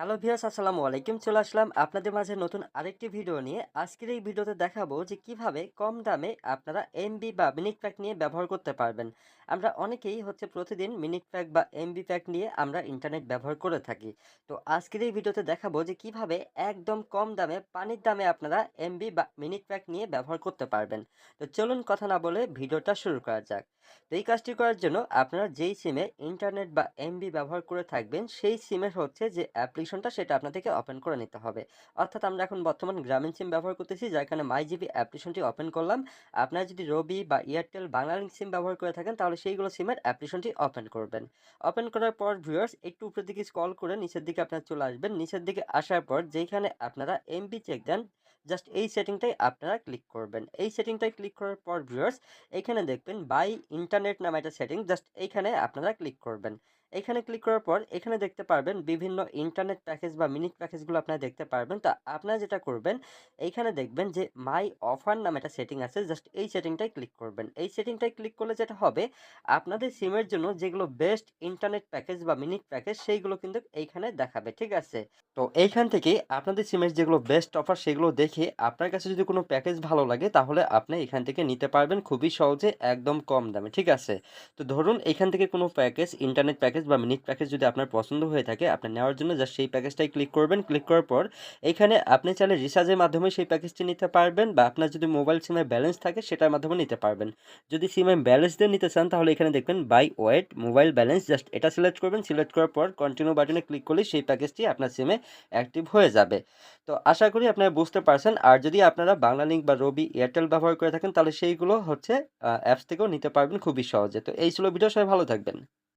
Hello viewers, আসসালামু আলাইকুম। চলে আসলাম আপনাদের মাঝে নতুন আরেকটি ভিডিও নিয়ে। আজকের এই ভিডিওতে দেখাবো যে কীভাবে কম দামে আপনারা এমবি বা মিনিট প্যাক নিয়ে ব্যবহার করতে পারবেন। আমরা অনেকেই হচ্ছে প্রতিদিন মিনিট প্যাক বা এমবি প্যাক নিয়ে আমরা ইন্টারনেট ব্যবহার করে থাকি। তো আজকের এই ভিডিওতে দেখাবো যে কীভাবে একদম কম দামে, পানির দামে আপনারা এমবি বা মিনিট প্যাক নিয়ে ব্যবহার করতে পারবেন। তো চলুন কথা না বলে ভিডিওটা শুরু করা যাক। তো এই কাজটি করার জন্য আপনারা যেই সিমে ইন্টারনেট বা এমবি ব্যবহার করে থাকবেন, সেই সিমের হচ্ছে যে অ্যাপ্লিকেশনটা সেটা আপনাদেরকে ওপেন করে নিতে হবে। অর্থাৎ আমরা এখন বর্তমান গ্রামীণ সিম ব্যবহার করতেছি, যার কারণে মাই জিবি অ্যাপ্লিকেশনটি ওপেন করলাম। আপনারা যদি রবি বা এয়ারটেল বাংলা সিম ব্যবহার করে থাকেন, তাহলে সেইগুলো সিমের অ্যাপ্লিকেশনটি ওপেন করবেন। ওপেন করার পর ভিউয়ার্স একটু উপরের দিকে স্ক্রল করে নিচের দিকে আপনারা চলে আসবেন। নিচের দিকে আসার পর যেখানে আপনারা এমবি চেক দেন জাস্ট এই সেটিংটাই আপনারা ক্লিক করবেন। এই সেটিংটাই ক্লিক করার পর ভিউয়ার্স এখানে দেখবেন বাই ইন্টারনেট নামে একটা সেটিং জাস্ট এইখানে আপনারা ক্লিক করবেন। এখানে ক্লিক করার পর এখানে দেখতে পারবেন বিভিন্ন ইন্টারনেট প্যাকেজ বা মিনিট প্যাকেজগুলো আপনারা দেখতে পারবেন। তো আপনারা যেটা করবেন এইখানে দেখবেন যে মাই অফার নামে একটা সেটিং আছে জাস্ট এই সেটিংটাই ক্লিক করবেন। এই সেটিংটাই ক্লিক করলে যেটা হবে, আপনাদের সিমের জন্য যেগুলো বেস্ট ইন্টারনেট প্যাকেজ বা মিনিট প্যাকেজ সেইগুলো কিন্তু এইখানে দেখাবে, ঠিক আছে? তো এইখান থেকে আপনাদের সিমের যেগুলো বেস্ট অফার সেগুলো দেখে আপনার কাছে যদি কোনো প্যাকেজ ভালো লাগে, তাহলে আপনি এখান থেকে নিতে পারবেন খুবই সহজে একদম কম দামে, ঠিক আছে? তো ধরুন এখান থেকে কোনো প্যাকেজ ইন্টারনেট প্যাকেজ বা মিনিট প্যাকেজ যদি আপনার পছন্দ হয়ে থাকে, আপনি নেওয়ার জন্য জাস্ট সেই প্যাকেজটাই ক্লিক করবেন। ক্লিক করার পর এখানে আপনি চাইলে রিচার্জের মাধ্যমে সেই প্যাকেজটি নিতে পারবেন বা আপনার যদি মোবাইল সিমে ব্যালেন্স থাকে, সেটার মাধ্যমে নিতে পারবেন। যদি সিমে ব্যালেন্স দিয়ে নিতে চান, তাহলে এখানে দেখবেন buy with mobile balance just এটা সিলেক্ট করবেন। সিলেক্ট করার পর কন্টিনিউ বাটনে ক্লিক করলে সেই প্যাকেজটি আপনার সিমে অ্যাক্টিভ হয়ে যাবে। তো আশা করি আপনারা বুঝতে পারছেন আর যদি আপনারা বাংলা লিঙ্ক বা রবি এয়ারটেল ব্যবহার করে থাকেন, তাহলে সেইগুলো হচ্ছে অ্যাপস থেকেও নিতে পারবেন খুবই সহজে। তো এই ছিল ভিডিও, সবাই ভালো থাকবেন।